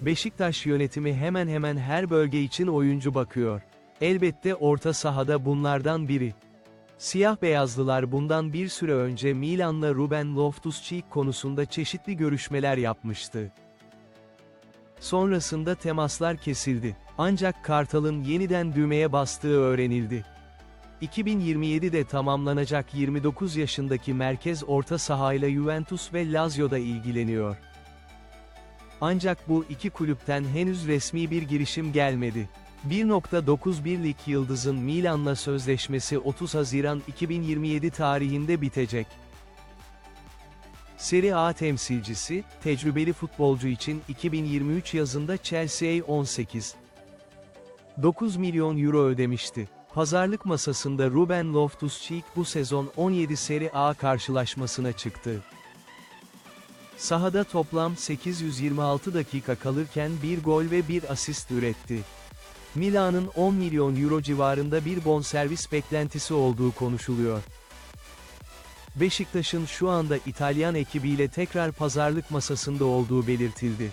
Beşiktaş yönetimi hemen hemen her bölge için oyuncu bakıyor. Elbette orta sahada bunlardan biri. Siyah beyazlılar bundan bir süre önce Milan'la Ruben Loftus-Cheek konusunda çeşitli görüşmeler yapmıştı. Sonrasında temaslar kesildi. Ancak Kartal'ın yeniden düğmeye bastığı öğrenildi. 2027'de tamamlanacak 29 yaşındaki merkez orta sahayla Juventus ve Lazio'da ilgileniyor. Ancak bu iki kulüpten henüz resmi bir girişim gelmedi. 1.91 lig yıldızın Milan'la sözleşmesi 30 Haziran 2027 tarihinde bitecek. Serie A temsilcisi, tecrübeli futbolcu için 2023 yazında Chelsea'ye 18 9 milyon euro ödemişti. Pazarlık masasında Ruben Loftus-Cheek bu sezon 17 Serie A karşılaşmasına çıktı. Sahada toplam 826 dakika kalırken bir gol ve bir asist üretti. Milan'ın 10 milyon euro civarında bir bonservis beklentisi olduğu konuşuluyor. Beşiktaş'ın şu anda İtalyan ekibiyle tekrar pazarlık masasında olduğu belirtildi.